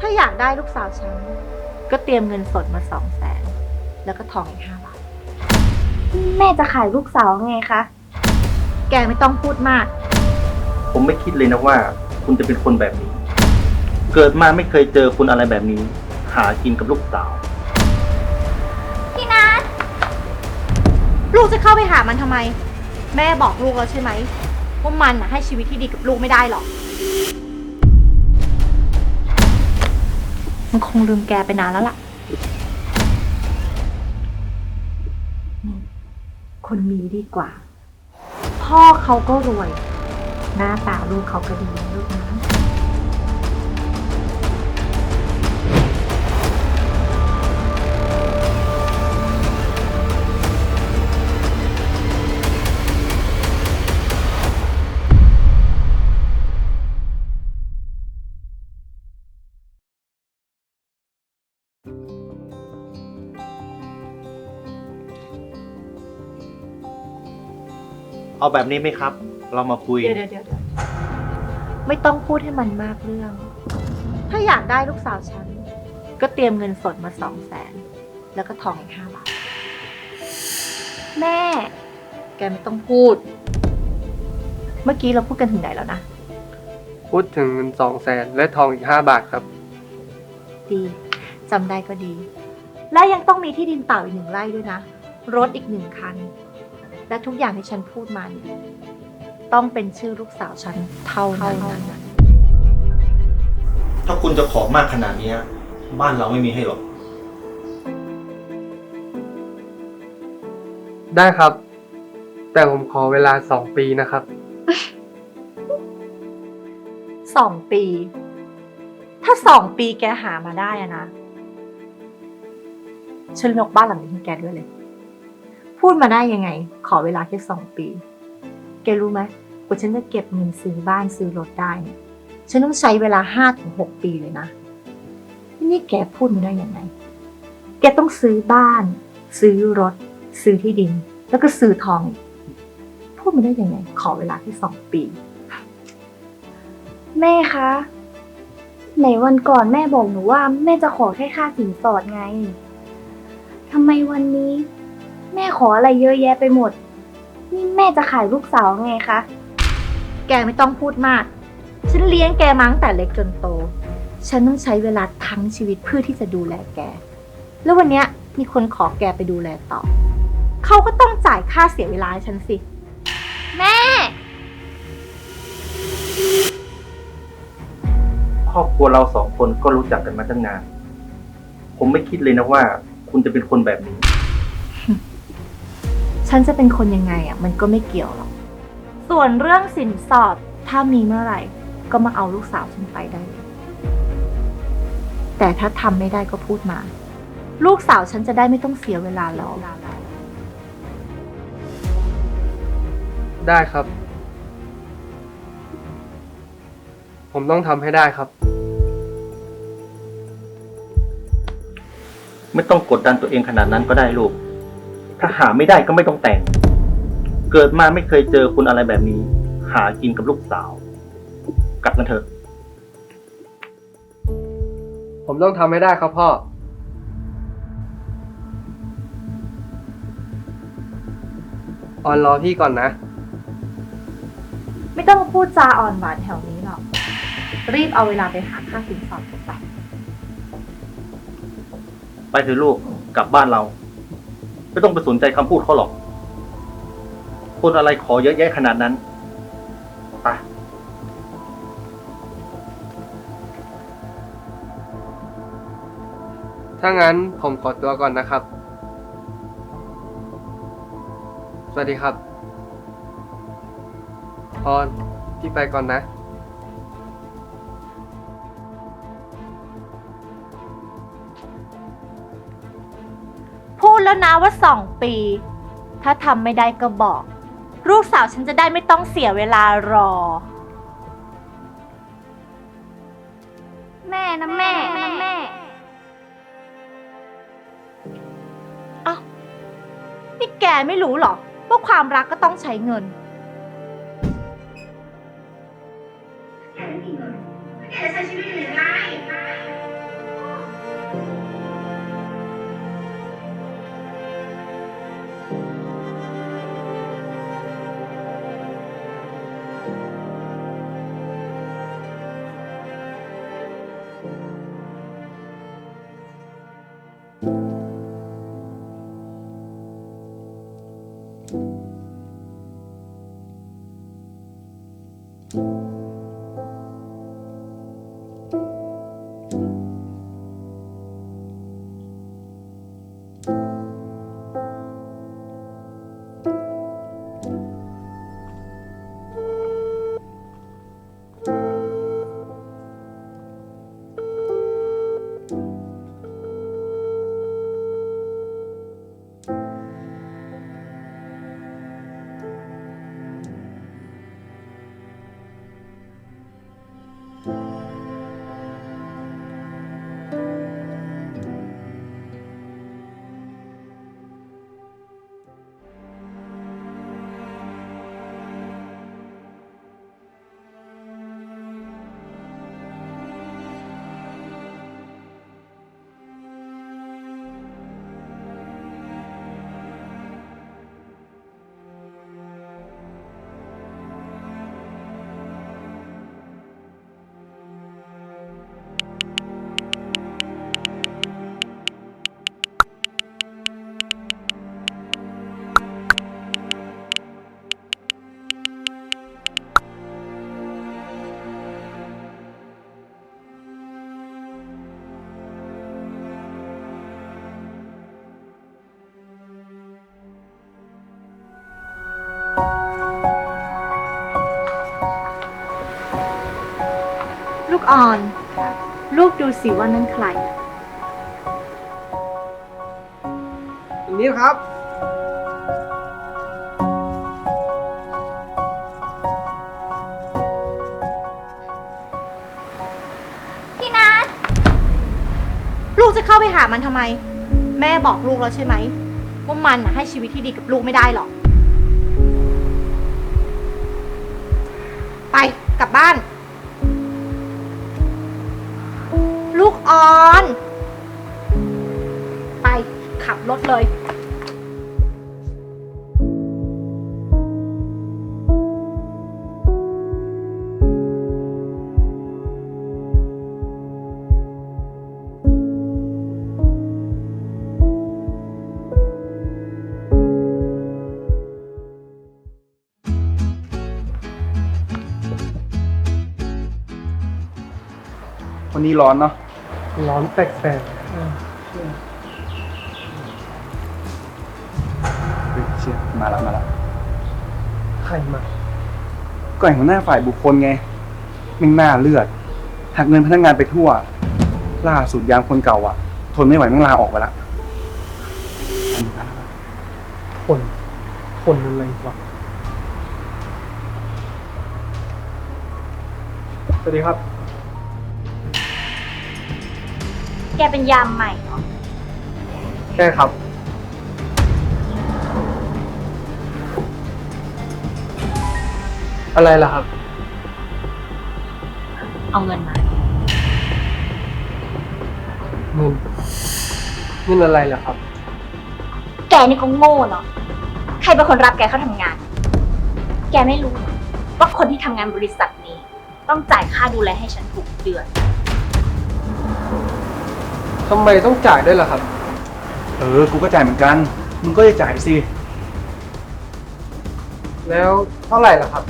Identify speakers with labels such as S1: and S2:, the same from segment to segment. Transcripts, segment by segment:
S1: ถ้าอยากได้ลูกสาวฉัน ก็เตรียมเงินสดมาสองแสนแล้วก็ทองอีกห้าบาท
S2: แม่จะขายลูกสาวไงคะ
S1: แกไม่ต้องพูดมาก
S3: ผมไม่คิดเลยนะว่า คุณจะเป็นคนแบบนี้ เกิดมาไม่เคยเจอคุณอะไรแบบนี้ หากินกับลูกสาว
S2: พี่นัท
S1: ลูกจะเข้าไปหามันทำไม แม่บอกลูกแล้วใช่ไหมว่ามันน่ะให้ชีวิตที่ดีกับลูกไม่ได้หรอก มันคงลืมแกไปนานแล้วล่ะ คนมีดีกว่า พ่อเขาก็รวย หน้าตาลูกเขาก็ดีนะลูกนะ
S3: เอาแบบนี้ไหมครับ เรามาคุย
S1: เดี๋ยวเดี๋ยวเดี๋ยวเดี๋ยวไม่ต้องพูดให้มันมากเรื่อง ถ้าอยากได้ลูกสาวฉัน ก็เตรียมเงินสดมาสองแสนแล้วก็ทองอีกห้าบาท
S2: แม่
S1: แกไม่ต้องพูด เมื่อกี้เราพูดกันถึงไหนแล้วนะ
S4: พูดถึงเงินสองแสนและทองอีกห้าบาทครับ
S1: ดีจำได้ก็ดี และยังต้องมีที่ดินเปล่าอีกหนึ่งไร่ด้วยนะ รถอีกหนึ่งคัน และทุกอย่างที่ฉันพูดมาเนี่ยต้องเป็นชื่อลูกสาวฉันเท่านั้นนะ
S3: ถ้าคุณจะขอมากขนาดเนี้ยบ้านเราไม่มีให้หรอก
S4: ได้ครับ แต่ผมขอเวลาสองปีนะครับ
S1: สองปี ถ้าสองปีแกหามาได้อะนะฉันยกบ้านหลังนี้ให้แกด้วยเลย พูดมาได้ยังไง ขอเวลาแค่สองปี แกรู้ไหมกว่าฉันจะเก็บเงินซื้อบ้านซื้อรถได้เนี่ยฉันต้องใช้เวลาห้าถึงหกปีเลยนะนี่แกพูดมาได้ยังไง แกต้องซื้อบ้าน ซื้อรถ ซื้อที่ดิน แล้วก็ซื้อทอง พูดมาได้ยังไง ขอเวลาแค่สองปี
S2: แม่คะไหนวันก่อนแม่บอกหนูว่า แม่จะขอแค่ค่าสินสอดไงทำไมวันนี้ แม่ขออะไรเยอะแยะไปหมด นี่แม่จะขายลูกสาวไงคะ
S1: แกไม่ต้องพูดมาก ฉันเลี้ยงแกมาตั้งแต่เล็กจนโต ฉันต้องใช้เวลาทั้งชีวิตเพื่อที่จะดูแลแก แล้ววันเนี้ยมีคนขอแกไปดูแลต่อ เขาก็ต้องจ่ายค่าเสียเวลาให้ฉันสิ
S2: แม่
S3: ครอบครัวเราสองคนก็รู้จักกันมาตั้งนาน ผมไม่คิดเลยนะว่า คุณจะเป็นคนแบบนี้
S1: ฉันจะเป็นคนยังไงอะมันก็ไม่เกี่ยวหรอก ส่วนเรื่องสินสอดถ้ามีเมื่อไหร่ ก็มาเอาลูกสาวฉันไปได้เลยแต่ถ้าทำไม่ได้ก็พูดมา ลูกสาวฉันจะได้ไม่ต้องเสียเวลารอ
S4: ได้ครับ ผมต้องทำให้ได้ครับ
S3: ไม่ต้องกดดันตัวเองขนาดนั้นก็ได้ลูก ถ้าหาไม่ได้ก็ไม่ต้องแต่ง เกิดมาไม่เคยเจอคุณอะไรแบบนี้ หากินกับลูกสาว กลับกันเถอะ
S4: ผมต้องทำให้ได้ครับพ่อ ออนรอพี่ก่อนนะ
S1: ไม่ต้องมาพูดจาอ่อนหวานแถวนี้หรอก รีบเอาเวลาไปหาค่าสินสอดกันไป
S3: ไปเถอะลูก กลับบ้านเรา ไม่ต้องไปสนใจคำพูดเขาหรอก คนอะไรขอเยอะแยะขนาดนั้นไป
S4: ถ้างั้นผมขอตัวก่อนนะครับ สวัสดีครับ พรพี่ไปก่อนนะ
S1: แล้วนะว่าสองปี ถ้าทำไม่ได้ก็บอก ลูกสาวฉันจะได้ไม่ต้องเสียเวลารอ
S2: แม่นะแม่นะแม่
S1: เอ้านี่แกไม่รู้เหรอว่าความรักก็ต้องใช้เงิน ลูกอ่อน ลูกดูสิว่านั่นใคร
S4: อันนี้ครับ
S5: พี่นัท
S1: ลูกจะเข้าไปหามันทำไม แม่บอกลูกแล้วใช่ไหมว่ามันน่ะให้ชีวิตที่ดีกับลูกไม่ได้หรอก ไปกลับบ้าน ลูกอ่อน ไปขับรถเลย
S6: วันนี้ร้อนเนาะ
S4: ร้อนแปลก
S6: เฮ้ยเชี่ยมาละมาละ
S4: ๆใครมา
S6: ก็ไอ้หัวหน้าฝ่ายบุคคลไงแม่งหน้าเลือด หักเงินพนักงานไปทั่ว ล่าสุดยามคนเก่าอะ ทนไม่ไหวแม่งลาออกไปละ
S4: คนคนอะไรวะสวัสดีครับ
S5: แกเป็นยามใหม่เหรอ
S4: ใช่ครับ อะไรล่ะครับ
S5: เอาเงินมา
S4: เงินเงินอะไรล่ะครับ
S5: แกนี่ก็โง่เนาะ ใครเป็นคนรับแกเข้าทำงาน แกไม่รู้เหรอว่าคนที่ทำงานบริษัทนี้ ต้องจ่ายค่าดูแลให้ฉันทุกเดือน
S4: ทำไมต้องจ่ายด้วยล่ะครับ
S6: เออ กูก็จ่ายเหมือนกัน มึงก็จะจ่ายสิ
S4: แล้วเท่าไหร่ล่ะครับ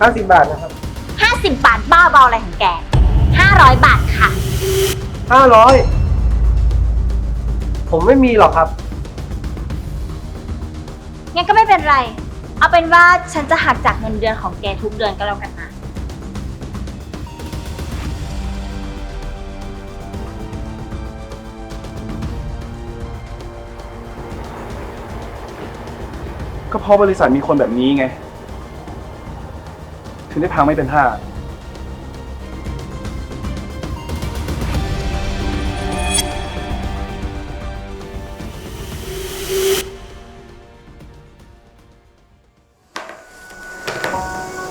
S4: ห้าสิบบาทนะครับ
S5: ห้าสิบบาทบ้าเบาอะไรของแกห้าร้อยบาทค่ะ
S4: ห้าร้อยผมไม่มีหรอกครับ
S5: งั้นก็ไม่เป็นไร เอาเป็นว่าฉันจะหักจากเงินเดือนของแกทุกเดือนก็แล้วกันนะ
S6: ก็เพราะบริษัทมีคนแบบนี้ไง ถึงได้พังไม่เป็นท่า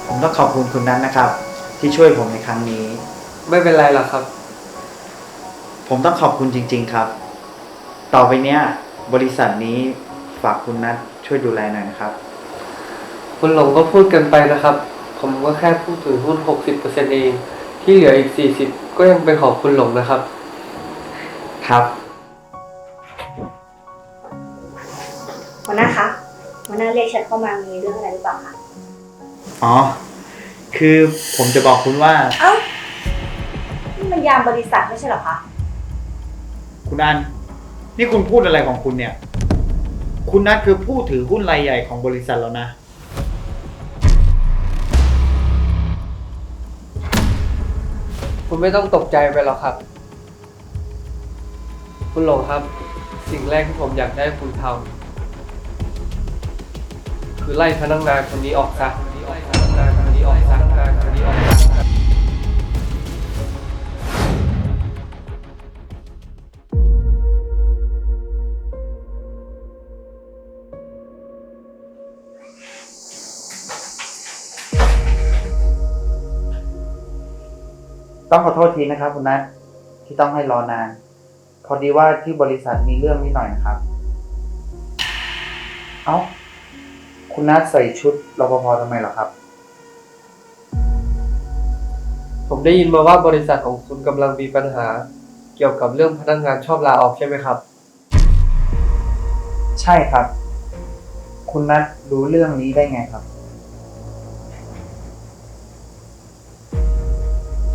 S7: ผมต้องขอบคุณคุณนัทนะครับ ที่ช่วยผมในครั้งนี้
S4: ไม่เป็นไรหรอกครับ
S7: ผมต้องขอบคุณจริง ๆ ครับ ต่อไปเนี้ย บริษัทนี้ ฝากคุณนัทช่วยดูแลหน่อยนะครับ
S4: คุณหลงก็พูดกันไปนะครับ ผมก็แค่พูดถึงหุ้น60%เอง ที่เหลืออีก40ก็ยังเป็นของคุณหลงนะครับ
S7: ครับ
S5: หัวหน้าคะหัวหน้าเรียกฉันเข้ามามีเรื่องอะไรหรือเปล่าคะ
S7: อ๋อ คือผมจะบอกคุณว่า
S5: เอ้านี่มันยามบริษัทไม่ใช่เหรอคะ
S7: คุณอัน นี่คุณพูดอะไรของคุณเนี่ย คุณนัทคือผู้ถือหุ้นรายใหญ่ของบริษัทแล้วนะ
S4: คุณไม่ต้องตกใจไปหรอกครับ คุณหลงครับ สิ่งแรกที่ผมอยากได้คุณทำคือไล่พนักงานคนนี้ออกซะไล่พนักงานคนนี้ออกซะพนักงานคนนี้ออกซะ
S7: ต้องขอโทษทีนะครับคุณนัทที่ต้องให้รอนาน พอดีว่าที่บริษัทมีเรื่องนิดหน่อยนะครับ เอ้า คุณนัทใส่ชุดรปภทำไมเหรอครับ
S4: ผมได้ยินมาว่าบริษัทของคุณกำลังมีปัญหา เกี่ยวกับเรื่องพนักงานชอบลาออกใช่ไหมครับ
S7: ใช่ครับ คุณนัทรู้เรื่องนี้ได้ไงครับ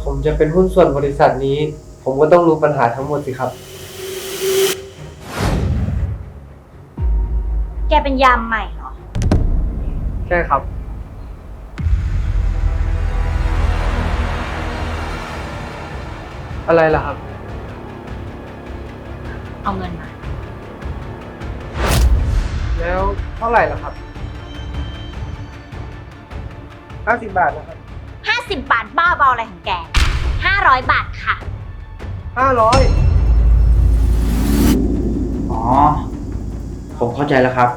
S4: ผมจะเป็นหุ้นส่วนบริษัทนี้ ผมก็ต้องรู้ปัญหาทั้งหมดสิครับ
S5: แกเป็นยามใหม่เหรอ
S4: ใช่ครับ อะไรล่ะครับ
S1: เอาเงินมา
S4: แล้วเท่าไหร่ล่ะครับห้าสิบบาทนะครับ
S5: ห้าสิบาทบ้าเบาอะไรของแก ห้าร้อยบาทค่ะ
S4: ห้าร้อย
S7: อ๋อ ผมเข้าใจแล้วครับ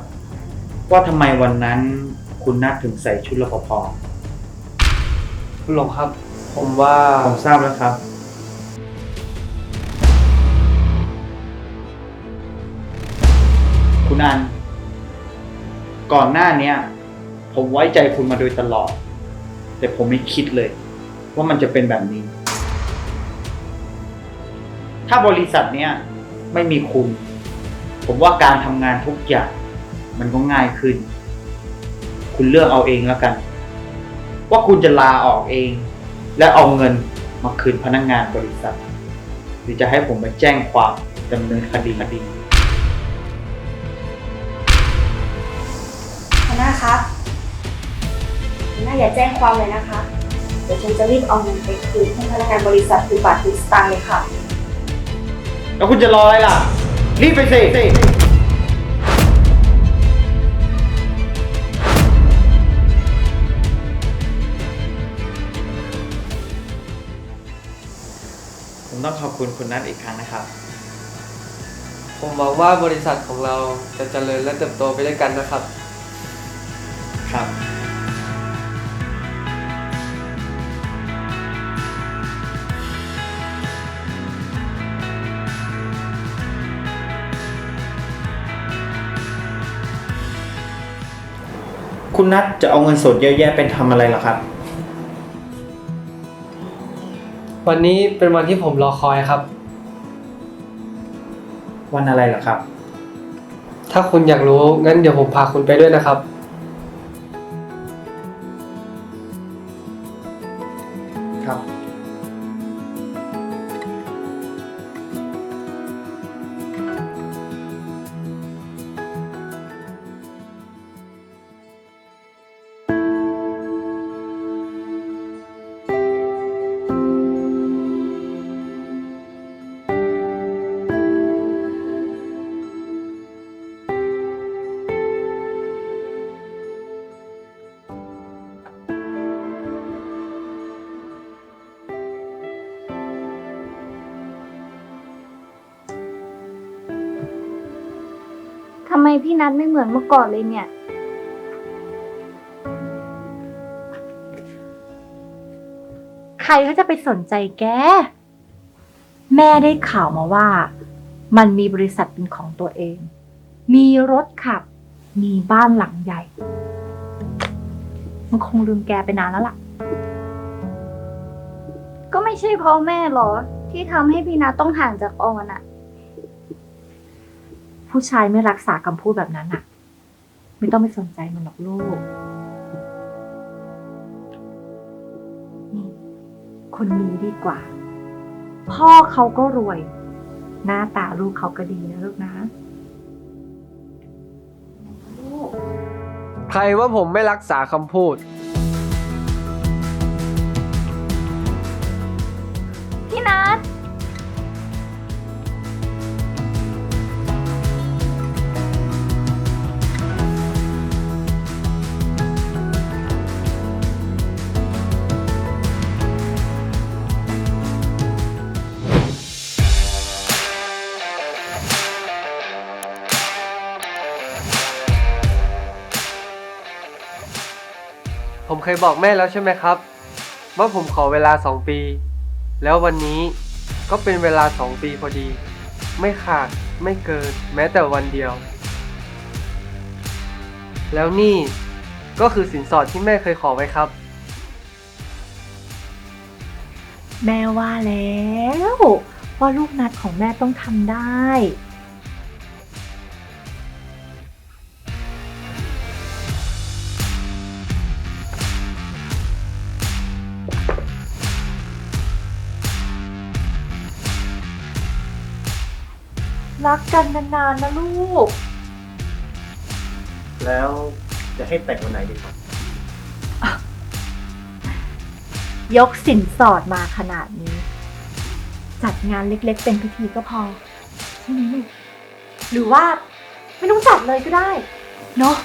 S7: ว่าทำไมวันนั้นคุณนัทถึงใส่ชุดรปภ
S4: คุณหลงครับ ผมว่า
S7: ผมทราบแล้วครับ คุณอัน ก่อนหน้าเนี้ย ผมไว้ใจคุณมาโดยตลอด แต่ผมไม่คิดเลย ว่ามันจะเป็นแบบนี้ ถ้าบริษัทเนี้ยไม่มีคุณ ผมว่าการทำงานทุกอย่าง มันก็ง่ายขึ้น คุณเลือกเอาเองแล้วกัน ว่าคุณจะลาออกเอง และเอาเงินมาคืนพนักงานบริษัท หรือจะให้ผมมาแจ้งความดำเนินคดีคดี
S8: หัวหน้าคะหัวหน้าอย่าแจ้งความเลยนะคะ เดี๋ยวฉันจะรีบเอาเงินไปคืนให้พนักงานบริษัทคือบาททุกสตางค์เลยค่ะ
S7: แล้วคุณจะรออะไรล่ะ รีบไปสิผมต้องขอบคุณคุณนัทอีกครั้งนะครับ
S4: ผมหวังว่าบริษัทของเราจะเจริญและเติบโตไปด้วยกันนะครับ
S7: ครับ คุณนัทจะเอาเงินสดเยอะแยะไปทำอะไรเหรอครับ
S4: วันนี้เป็นวันที่ผมรอคอยครับ
S7: วันอะไรเหรอครับ
S4: ถ้าคุณอยากรู้งั้นเดี๋ยวผมพาคุณไปด้วยนะครับ
S2: พี่นัทไม่เหมือนเมื่อก่อนเลยเนี่ย
S1: ใครเขาจะไปสนใจแก แม่ได้ข่าวมาว่า มันมีบริษัทเป็นของตัวเอง มีรถขับ มีบ้านหลังใหญ่ มันคงลืมแกไปนานแล้วล่ะ
S2: ก็ไม่ใช่เพราะแม่หรอ ที่ทำให้พี่นัทต้องห่างจากออนอะ
S1: ผู้ชายไม่รักษาคำพูดแบบนั้นอะไม่ต้องไปสนใจมันหรอกลูกนี่คนนี้ดีกว่า พ่อเขาก็รวย หน้าตาลูกเขาก็ดีนะลูกนะ
S4: ใครว่าผมไม่รักษาคำพูด เคยบอกแม่แล้วใช่ไหมครับ ว่าผมขอเวลาสองปี แล้ววันนี้ก็เป็นเวลาสองปีพอดี ไม่ขาดไม่เกินแม้แต่วันเดียว แล้วนี่ก็คือสินสอดที่แม่เคยขอไว้ครับ
S1: แม่ว่าแล้วว่าลูกนัดของแม่ต้องทำได้ รักกันนานๆนะลูก
S3: แล้วจะให้แต่งวันไหนดีครับ
S1: ยกสินสอดมาขนาดนี้ จัดงานเล็กๆ เป็นพิธีก็พอใช่ไหมลูกหรือว่าไม่ต้องจัดเลยก็ได้ เนาะ